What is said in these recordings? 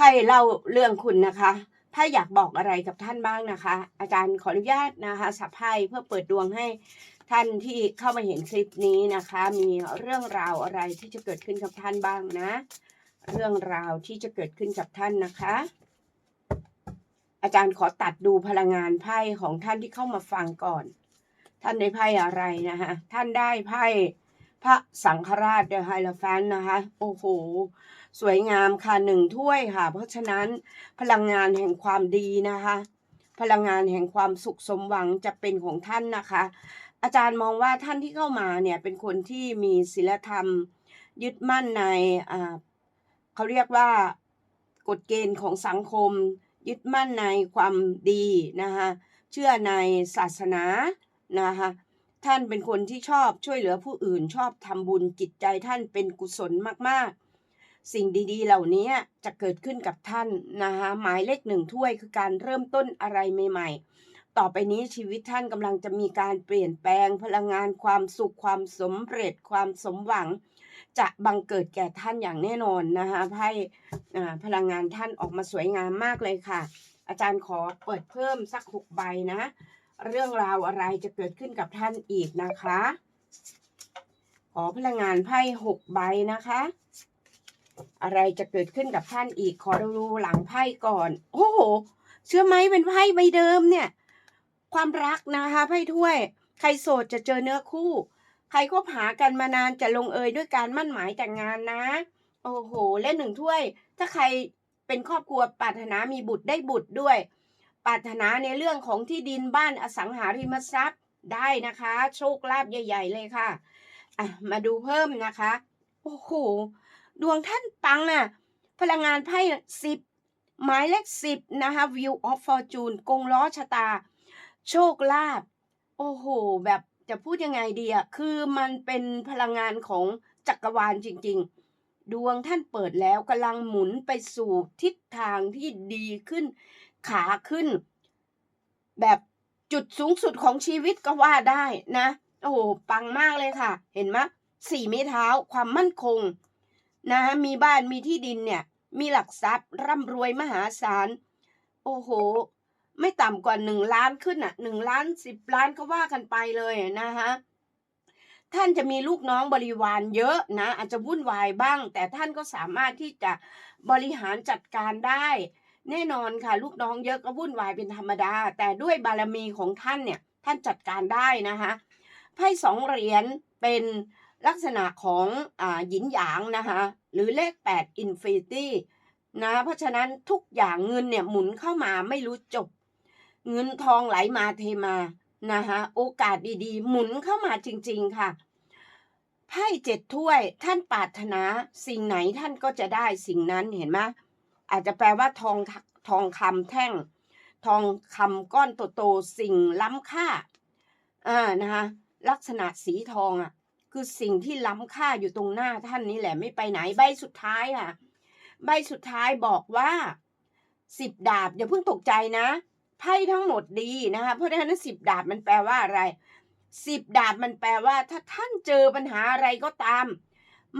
ไพ่เล่าเรื่องคุณนะคะไพ่อยากบอกอะไรกับท่านบ้างนะคะ อาจารย์ขออนุญาตนะคะสับไพ่เพื่อเปิดดวงให้ท่านที่เข้ามาเห็นคลิปนี้นะคะ มีเรื่องราวอะไรที่จะเกิดขึ้นกับท่านบ้างนะ เรื่องราวที่จะเกิดขึ้นกับท่านนะคะ อาจารย์ขอตัดดูพลังงานไพ่ของท่านที่เข้ามาฟังก่อน ท่านได้ไพ่อะไรนะคะท่านได้ไพ่ พระสังฆราชเดอะไฮลแฟนนะคะ โอ้โห สวยงามค่ะหนึ่งถ้วยค่ะ เพราะฉะนั้นพลังงานแห่งความดีนะคะ พลังงานแห่งความสุขสมหวังจะเป็นของท่านนะคะ อาจารย์มองว่าท่านที่เข้ามาเนี่ยเป็นคนที่มีศีลธรรม ยึดมั่นในอ่าเขาเรียกว่ากฎเกณฑ์ของสังคม ยึดมั่นในความดีนะคะเชื่อในศาสนานะคะ ท่านเป็นคนที่ชอบช่วยเหลือผู้อื่นชอบทำบุญจิตใจท่านเป็นกุศลมากๆ สิ่งดีๆ เหล่านี้จะเกิดขึ้นกับท่านนะคะหมายเลขหนึ่งถ้วยคือการเริ่มต้นอะไรใหม่ ๆ ต่อไปนี้ชีวิตท่านกำลังจะมีการเปลี่ยนแปลงพลังงานความสุขความสมเร็จความสมหวัง จะบังเกิดแก่ท่านอย่างแน่นอนนะคะไพ่อ่าพลังงานท่านออกมาสวยงามมากเลยค่ะ อาจารย์ขอเปิดเพิ่มสักหกใบนะ เรื่องราวอะไรจะเกิดขึ้นกับท่านอีกนะคะ ขอพลังงานไพ่หกใบนะคะ อะไรจะเกิดขึ้นกับท่านอีก ขอดูหลังไพ่ก่อน โอ้โห เชื่อไหมเป็นไพ่ใบเดิมเนี่ย ความรักนะคะไพ่ถ้วย ใครโสดจะเจอเนื้อคู่ ใครคบหากันมานานจะลงเอยด้วยการมั่นหมายแต่งงานนะ โอ้โห และหนึ่งถ้วย ถ้าใครเป็นครอบครัวปรารถนามีบุตรได้บุตรด้วย ปรารถนาในเรื่องของที่ดินบ้านอสังหาริมทรัพย์ได้นะคะ โชคลาภใหญ่ ๆ เลยค่ะอะ มาดูเพิ่มนะคะ โอ้โห ดวงท่านปังอะ พลังงานไพ่สิบหมายเลขสิบนะคะ View of Fortune กงล้อชะตา โชคลาภโอ้โห แบบจะพูดยังไงดีอะ คือมันเป็นพลังงานของจักรวาลจริง ๆ ดวงท่านเปิดแล้วกำลังหมุนไปสู่ทิศทางที่ดีขึ้น ขาขึ้น แบบจุดสูงสุดของชีวิตก็ว่าได้นะ โอ้ปังมากเลยค่ะ เห็นไหมสี่ไม้เท้าความมั่นคงนะมีบ้านมีที่ดินเนี่ย มีหลักทรัพย์ร่ำรวยมหาศาล โอ้โห ไม่ต่ำกว่าหนึ่งล้านขึ้นอะหนึ่งล้านสิบล้านก็ว่ากันไปเลยนะคะท่านจะมีลูกน้องบริวารเยอะนะ อาจจะวุ่นวายบ้าง แต่ท่านก็สามารถที่จะบริหารจัดการได้ แน่นอนค่ะ ลูกน้องเยอะก็วุ่นวายเป็นธรรมดา แต่ด้วยบารมีของท่านเนี่ยท่านจัดการได้นะคะไพ่สองเหรียญเป็นลักษณะของอหยินหยางนะคะหรือเลข 8 Infinity นะเพราะฉะนั้นทุกอย่างเงินเนี่ยหมุนเข้ามาไม่รู้จบ เงินทองไหลมาเทมานะคะโอกาสดีๆ หมุนเข้ามาจริง ๆค่ะไพ่เจ็ดถ้วยท่านปรารถนาสิ่งไหนท่านก็จะได้สิ่งนั้นเห็นไหม อาจจะแปลว่าทองทองคำแท่ง ทองคำก้อนโตๆสิ่งล้ำค่าอ่านะคะลักษณะสีทองอะ คือสิ่งที่ล้ำค่าอยู่ตรงหน้าท่านนี่แหละไม่ไปไหนใบสุดท้ายค่ะ ใบสุดท้ายบอกว่าสิบดาบอย่าเพิ่งตกใจนะไพ่ทั้งหมดดีนะคะเพราะฉะนั้นสิบดาบมันแปลว่าอะไรสิบดาบมันแปลว่า ถ้าท่านเจอปัญหาอะไรก็ตาม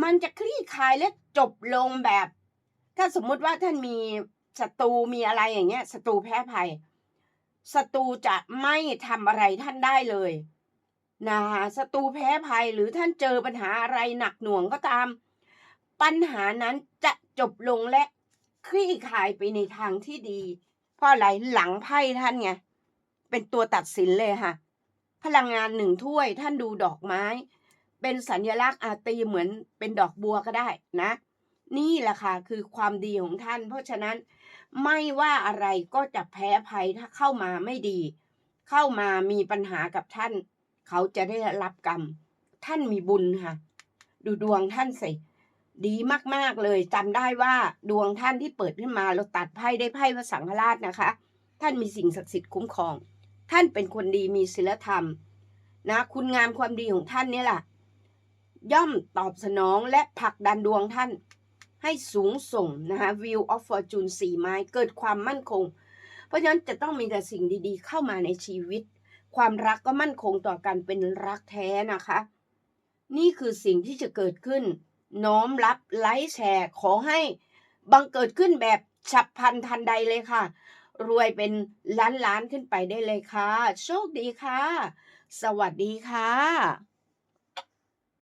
มันจะคลี่คลายและจบลงแบบ ถ้าสมมุติว่าท่านมีศัตรูมีอะไรอย่างเงี้ยศัตรูแพ้ภัยศัตรูจะไม่ทำอะไรท่านได้เลยนะคะศัตรูแพ้ภัยหรือท่านเจอปัญหาอะไรหนักหน่วงก็ตาม ปัญหานั้นจะจบลงและคลี่คลายไปในทางที่ดี เพราะอะไรหลังไพ่ท่านไงเป็นตัวตัดสินเลยค่ะ พลังงานหนึ่งถ้วยท่านดูดอกไม้ เป็นสัญลักษณ์อาตีเหมือนเป็นดอกบัวก็ได้นะ นี่แหละค่ะคือความดีของท่าน เพราะฉะนั้นไม่ว่าอะไรก็จะแพ้ภัยถ้าเข้ามาไม่ดี เข้ามามีปัญหากับท่าน เขาจะได้รับกรรม ท่านมีบุญค่ะ ดูดวงท่านสิดีมากๆเลยจำได้ว่าดวงท่านที่เปิดขึ้นมาเราตัดไพ่ได้ไพ่พระสังฆราชนะคะ ท่านมีสิ่งศักดิ์สิทธิ์คุ้มครอง ท่านเป็นคนดีมีศีลธรรม นะ คุณงามความดีของท่านนี่แหละย่อมตอบสนองและผลักดันดวงท่าน ให้สูงส่งนะคะ View of Fortune สี่ไม้เกิดความมั่นคง เพราะฉะนั้นจะต้องมีแต่สิ่งดีๆ เข้ามาในชีวิต ความรักก็มั่นคงต่อกันเป็นรักแท้นะคะ นี่คือสิ่งที่จะเกิดขึ้น น้อมรับไลค์แชร์ ขอให้บังเกิดขึ้นแบบฉับพลันทันใดเลยค่ะ รวยเป็นล้านล้านๆขึ้นไปได้เลยค่ะ โชคดีค่ะ สวัสดีค่ะ